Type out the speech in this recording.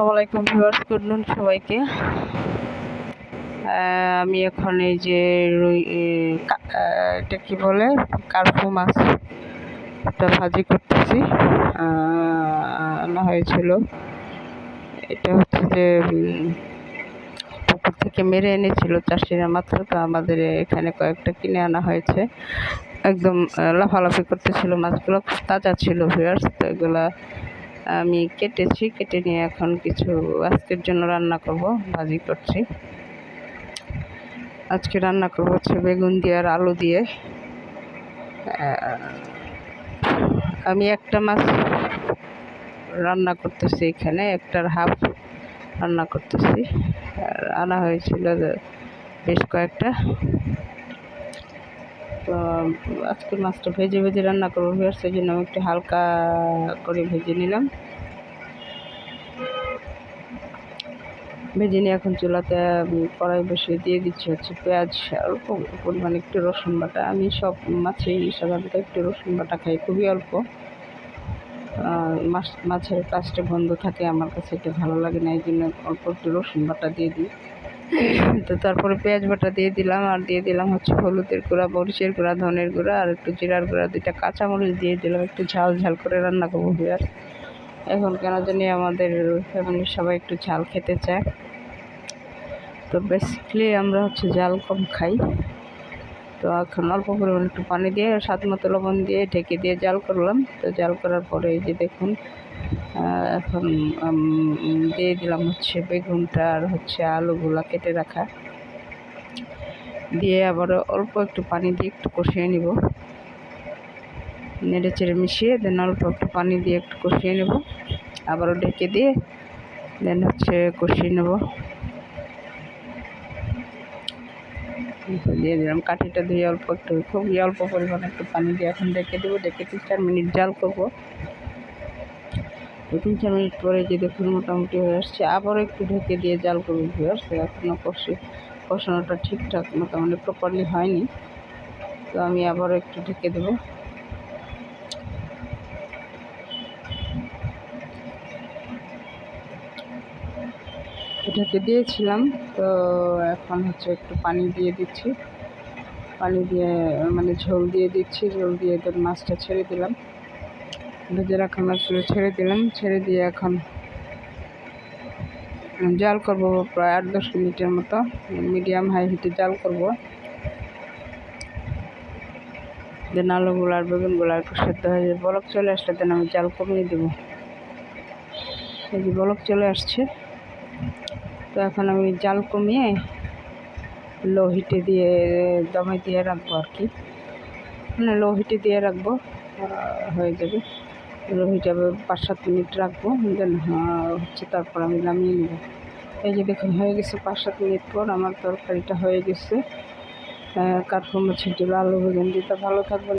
আসসালামু আলাইকুম viewers, good নুন সবাইকে। আমি এখন এই যে রুই এটা কি বলে? কার্পু মাছ এটা ভাজি করতেছি। আনা হয়েছিল। এটা হচ্ছে যে পুকুর থেকে মেরে এনেছিল চাষিরা মাত্র, তো আমাদের এখানে কয়েকটা কিনে আনা হয়েছে। একদম লাফালাফি করতেছিল মাছগুলো। তাজা ছিল ভিউয়ার্স, তো এগুলা আমি কেটেছি, কেটে নিয়ে এখন কিছু আজকের জন্য রান্না করব, ভাজি করছি। আজকে রান্না করব হচ্ছে বেগুন দিয়ে আর আলু দিয়ে। আমি একটা মাছ রান্না করতেছি এখানে, একটার হাফ রান্না করতেছি। আর আনা হয়েছিল বেশ কয়েকটা। তো আজকে মাছটা ভেজে ভেজে রান্না করব সেই জন্য আমি একটু হালকা করে ভেজে নিলাম। ভেজে নিয়ে এখন চুলাতে কড়াই বসিয়ে দিয়ে দিচ্ছি হচ্ছে পেঁয়াজ, অল্প পরিমাণে একটু রসুন বাটা। আমি সব মাছেই সাধারণত একটু রসুন বাটা খাই, খুবই অল্প। মাছ, মাছের কাজটা বন্ধ থাকে, আমার কাছে এটা ভালো লাগে না, এই জন্য অল্প একটু রসুন বাটা দিয়ে দিই। তো তারপরে পেঁয়াজ বাটা দিয়ে দিলাম, আর দিয়ে দিলাম হচ্ছে হলুদের গুঁড়া, মরিচের গুঁড়া, ধনের গুঁড়া, আর একটু জিরার গুঁড়া, দুইটা কাঁচামরিচ দিয়ে দিলাম, একটু ঝাল ঝাল করে রান্না করব আর এখন কেন জানি আমাদের ফ্যামিলির সবাই একটু ঝাল খেতে চায়। তো বেসিক্যালি আমরা হচ্ছে ঝাল কম খাই। তো এখন অল্প পরিমাণ একটু পানি দিয়ে, স্বাদ মতো লবণ দিয়ে ঢেকে দিয়ে জাল করলাম। তো জাল করার পরে এই যে দেখুন এখন দিয়ে দিলাম হচ্ছে বেগুনটা আর হচ্ছে আলুগুলা কেটে রাখা। দিয়ে আবার অল্প একটু পানি দিয়ে একটু কষিয়ে নিব। নেড়ে চেড়ে মিশিয়ে, দেন অল্প একটু পানি দিয়ে একটু কষিয়ে নেব। আবারও ঢেকে দিয়ে, দেন হচ্ছে কষিয়ে নেব। দিয়ে দিলাম। কাঠিটা দিয়ে অল্প একটু খুবই অল্প পরিমাণে একটু পানি দিয়ে এখন ডেকে দেবো। ডেকে তিন চার মিনিট জাল করব। দু তিন চার মিনিট পরে যে দেখুন মোটামুটি হয়ে আসছে। আবারও একটু ঢেকে দিয়ে জাল করব ভিউয়ার্স এখনও কষে কষানোটা ঠিকঠাক মোটামুটি প্রপারলি হয়নি। তো আমি আবারও একটু ঢেকে দেবো। ঢেকে দিয়েছিলাম, তো এখন হচ্ছে একটু পানি দিয়ে দিচ্ছি। পানি দিয়ে মানে ঝোল দিয়ে দিচ্ছি, ঝোল দিয়ে এদের মাছটা ছেড়ে দিলাম। ভেজে রাখা মাছগুলো ছেড়ে দিলাম, ছেড়ে দিয়ে এখন জাল করব প্রায় আট দশ মিনিটের মতো, মিডিয়াম হাই হিটে জাল করব। দেন আলুগুলো আর বেগুনগুলো একটু সেদ্ধ হয়ে যাবে। বলক চলে আসলে দেন আমি জাল কমিয়ে দেবো। এই যে বলক চলে আসছে। তো এখন আমি জাল কমিয়ে লো হিটে দিয়ে, দমে দিয়ে রাখব আর কি। মানে লো হিটে দিয়ে রাখব হয়ে যাবে। লো হিটে পাঁচ সাত মিনিট রাখব, দেন হচ্ছে তারপর আমি নামিয়ে নেব। এই যে দেখুন, হয়ে গেছে পাঁচ সাত মিনিট পর আমার তরকারিটা হয়ে গেছে। কাঠফুল মাছের আলু বেগুন দিতে ভালো থাকবে